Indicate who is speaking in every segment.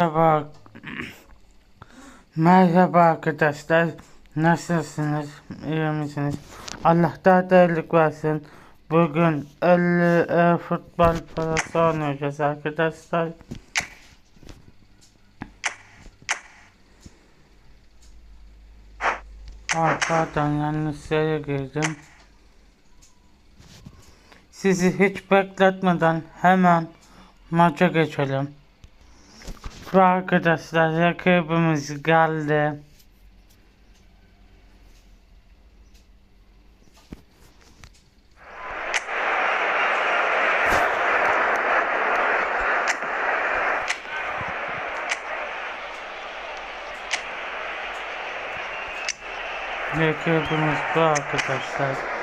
Speaker 1: Merhaba. Merhaba arkadaşlar. Nasılsınız? İyi misiniz? Allah daha değerlik versin. Bugün 50 e, futbol parası oynayacağız arkadaşlar. Aa, pardon yanlış yere girdim. Sizi hiç bekletmeden hemen maça geçelim. Arkadaşlar rakibimiz geldi. Rakibimiz bu arkadaşlar.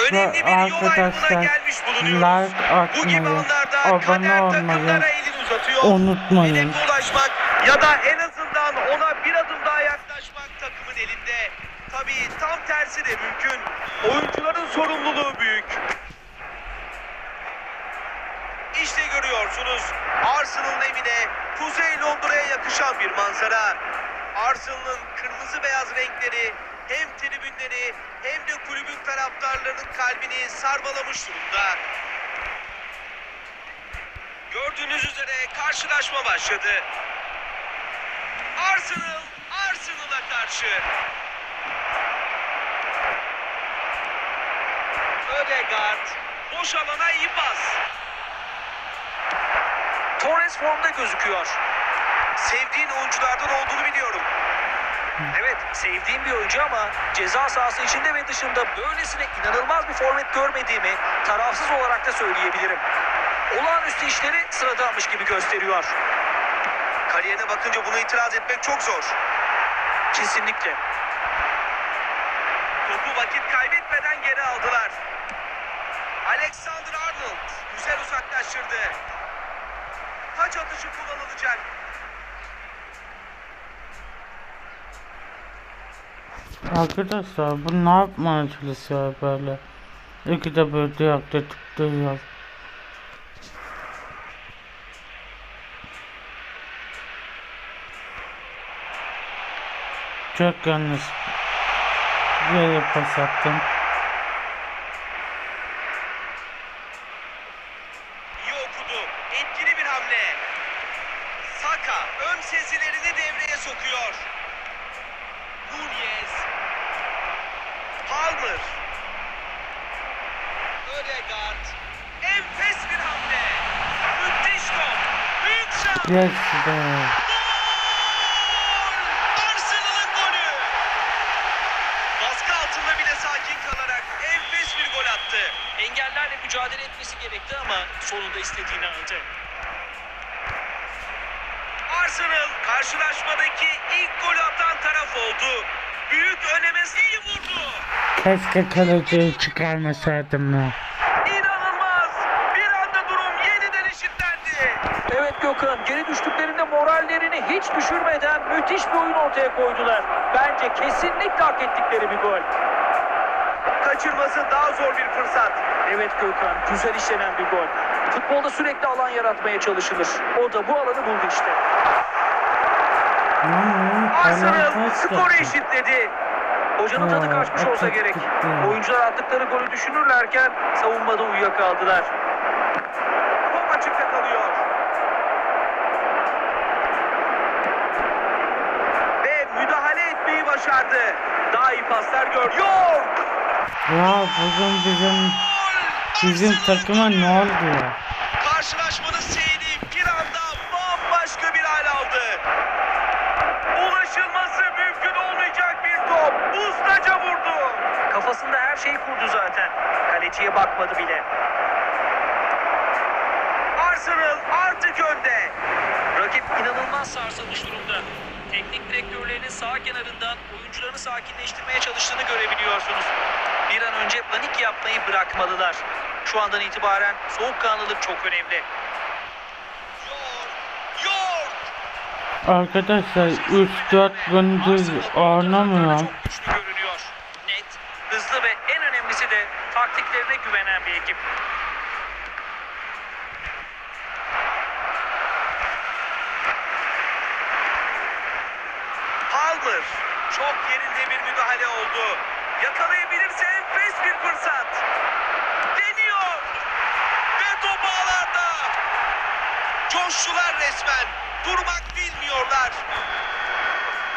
Speaker 2: Önemli bir yol ayrımına
Speaker 1: arkadaşlar,
Speaker 2: gelmiş bulunuyoruz.
Speaker 1: like
Speaker 2: Bu gibi
Speaker 1: atmayı,
Speaker 2: anlarda
Speaker 1: abone olmayı
Speaker 2: takımlara elini uzatıyor.
Speaker 1: unutmayın.
Speaker 2: Hedefe ulaşmak ya da en azından ona bir adım daha yaklaşmak takımın elinde. Tabii tam tersi de mümkün. Oyuncuların sorumluluğu büyük. İşte görüyorsunuz Arsenal'ın evine Kuzey Londra'ya yakışan bir manzara. Arsenal'ın kırmızı beyaz renkleri hem tribünleri hem de kulübün taraftarlarının kalbini sarmalamış durumda. Gördüğünüz üzere karşılaşma başladı. Arsenal, Arsenal'a karşı. Ödegaard, boş alana iyi pas. Torres formda gözüküyor. Sevdiğin oyunculardan olduğunu biliyorum. Evet, sevdiğim bir oyuncu ama ceza sahası içinde ve dışında böylesine inanılmaz bir forvet görmediğimi tarafsız olarak da söyleyebilirim. Olağanüstü işleri sıradanmış gibi gösteriyor. Kariyerine bakınca buna itiraz etmek çok zor. Kesinlikle. Topu vakit kaybetmeden geri aldılar. Alexander Arnold güzel uzaklaştırdı. Taç atışı kullanılacak.
Speaker 1: Arkadaşlar bu ne yapmaya çalışıyor böyle? İki de böyle ayakta tıklıyor. Çok yanlış yere pas attım.
Speaker 2: İyi okudu. Etkili bir hamle. Saka ön sezilerini devreye sokuyor. Palmer. Ödegaard. Enfes bir hamle. Müthiş top. Büyük şans.
Speaker 1: Yes be.
Speaker 2: Arsenal'ın golü. Baskı altında bile sakin kalarak enfes bir gol attı. Engellerle mücadele etmesi gerekti ama sonunda istediğini aldı. Arsenal karşılaşmadaki ilk golü atan taraf oldu. Büyük öneme iyi vurdu.
Speaker 1: Keşke kaleciyi çıkarmasaydım ya.
Speaker 2: İnanılmaz. Bir anda durum yeniden eşitlendi.
Speaker 3: Evet Gökhan, geri düştüklerinde morallerini hiç düşürmeden müthiş bir oyun ortaya koydular. Bence kesinlikle hak ettikleri bir gol.
Speaker 2: Kaçırması daha zor bir fırsat.
Speaker 3: Evet Gökhan, güzel işlenen bir gol. Futbolda sürekli alan yaratmaya çalışılır. O da bu alanı buldu işte.
Speaker 1: Lan, bakarsanız
Speaker 2: skoru eşitledi.
Speaker 3: Hocanın tadı kaçmış olsa gerek. Oyuncular attıkları golü düşünürlerken savunmada uyuyakaldılar.
Speaker 2: Top açıkta kalıyor. Ve müdahale etmeyi başardı. Daha iyi paslar görüyor.
Speaker 1: Ya bugün bizim bizim takıma ne oldu ya?
Speaker 2: Kurdu zaten. Kaleciye bakmadı bile. Arsenal artık önde. Rakip inanılmaz sarsılmış durumda. Teknik direktörlerinin sağ kenarından oyuncularını sakinleştirmeye çalıştığını görebiliyorsunuz. Bir an önce panik yapmayı bırakmalılar. Şu andan itibaren soğukkanlılık çok önemli.
Speaker 1: Arkadaşlar 3-4 gündür oynamıyorum.
Speaker 2: Çok güçlü görünüyor. Net, hızlı ve en önemlisi de taktiklerine güvenen bir ekip. Palmer çok yerinde bir müdahale oldu. Yakalayabilirse enfes bir fırsat. Deniyor. Ve top ağlarda. Coştular resmen. Durmak bilmiyorlar.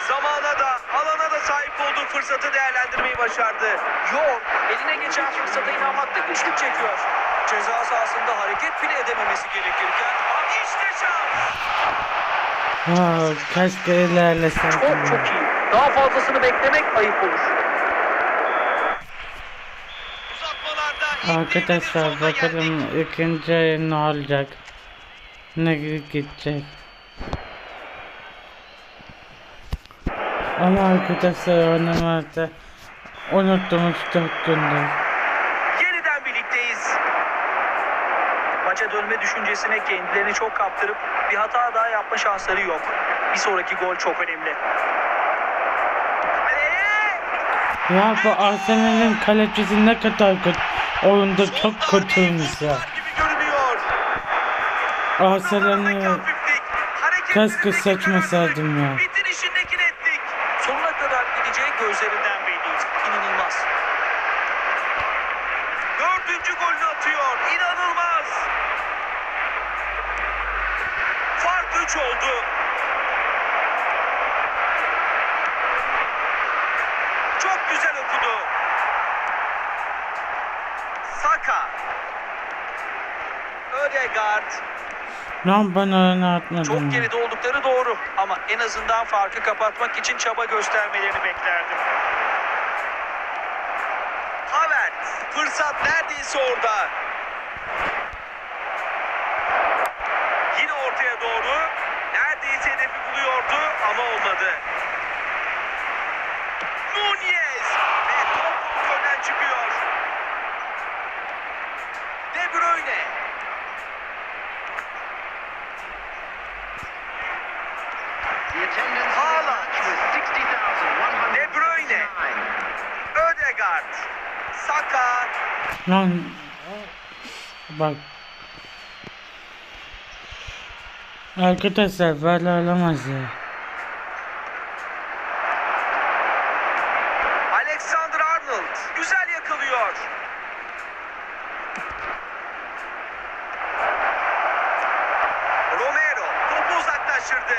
Speaker 2: Zamana da alana da sahip olduğu fırsatı değerlendirmeyi başardı. York eline geçen fırsata inanmakta güçlük çekiyor. Ceza sahasında hareket bile edememesi gerekirken işte şans.
Speaker 1: Ya keşke ilerlesem.
Speaker 3: Çok çok iyi. Daha fazlasını beklemek ayıp olur.
Speaker 1: Arkadaşlar bakalım ikinci ne olacak? Ne gidecek? Ama arkadaşlar oynamakta unuttuğumuz 4 gündür.
Speaker 2: Yeniden birlikteyiz. Maça dönme düşüncesine kendilerini çok kaptırıp bir hata daha yapma şansları yok. Bir sonraki gol çok önemli.
Speaker 1: Ya bu Arsenal'in kalecisi ne kadar kötü. Oyunda çok kötüymüş ya. Arsenal'i keşke seçmeseydim ya.
Speaker 2: Bitirişindeki netlik. Sonuna kadar gideceği gözlerinden belliydi. İnanılmaz. Dördüncü golünü atıyor. İnanılmaz. Fark 3 oldu. Çok güzel okudu. Saka. Ödegaard.
Speaker 1: Lan ben oyunu atmadım.
Speaker 2: Çok geride oldukları doğru ama en azından farkı kapatmak için çaba göstermelerini beklerdim. Havertz fırsat neredeyse orada. Yine ortaya doğru neredeyse hedefi buluyordu ama olmadı. Nunez ve top kontrolden çıkıyor. De Bruyne.
Speaker 4: The attendance
Speaker 2: Haaland.
Speaker 4: was 60,169.
Speaker 2: De Bruyne. Ödegaard. Saka.
Speaker 1: Lan bak. Arkadaşlar böyle olamaz ya.
Speaker 2: Alexander Arnold. Güzel yakalıyor. Romero topu uzaklaştırdı.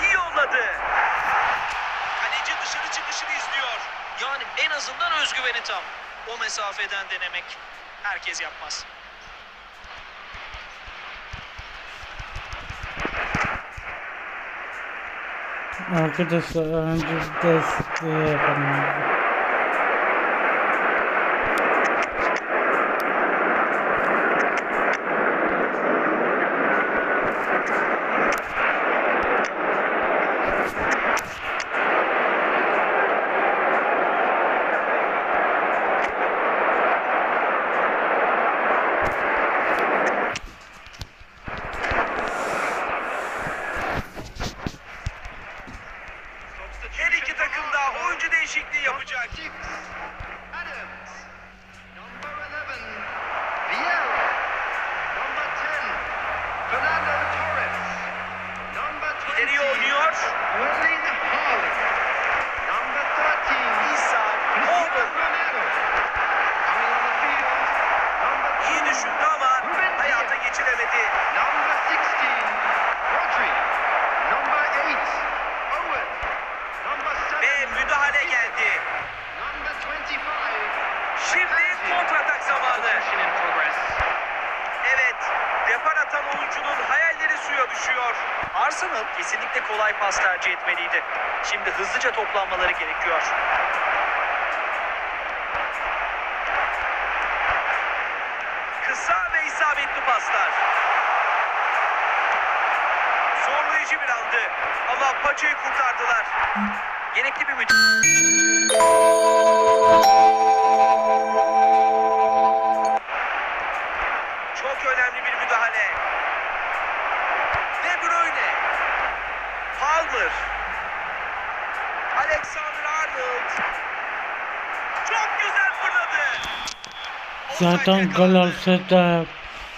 Speaker 2: İyi yolladı. Kaleci dışarı çıkışını izliyor. Yani en azından özgüveni tam. O mesafeden denemek herkes yapmaz.
Speaker 1: Arkadaşlar önce değişikliği yapalım.
Speaker 2: Kolay pas tercih etmeliydi. Şimdi hızlıca toplanmaları gerekiyor. Kısa ve isabetli paslar. Zorlayıcı bir andı ama paçayı kurtardılar. Gerekli bir müdahale. Çok önemli bir müdahale. De Bruyne. Palmer. Alexander Arnold. Çok güzel fırladı.
Speaker 1: Zaten gol olsa da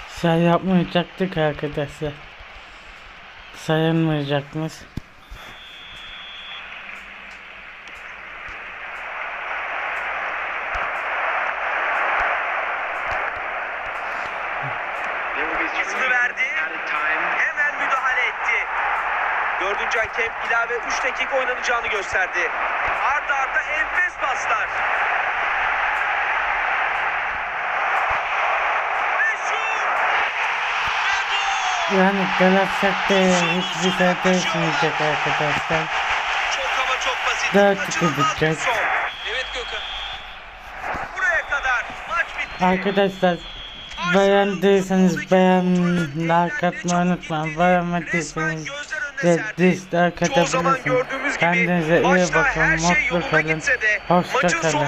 Speaker 1: say yapmayacaktık arkadaşlar. Sayılmayacakmış.
Speaker 4: Three
Speaker 2: verdi.
Speaker 4: added time.
Speaker 2: Hemen müdahale etti. Dördüncü hakem ilave 3 dakika oynanacağını gösterdi. Arda arda enfes paslar.
Speaker 1: Yani Galatasaray hiçbir şey değişmeyecek arkadaşlar.
Speaker 2: Çok ama çok basit.
Speaker 1: Dört iki bitecek.
Speaker 2: Evet Gökhan. Buraya kadar maç bitti.
Speaker 1: Arkadaşlar beğendiyseniz beğen like atmayı unutmayın. Beğenmediyseniz de
Speaker 2: Çoğu zaman
Speaker 1: atabilirsiniz.
Speaker 2: gördüğümüz gibi
Speaker 1: Kendinize iyi bakın.
Speaker 2: şey
Speaker 1: Mutlu kalın.
Speaker 2: de
Speaker 1: Hoşça
Speaker 2: maçın
Speaker 1: kalın.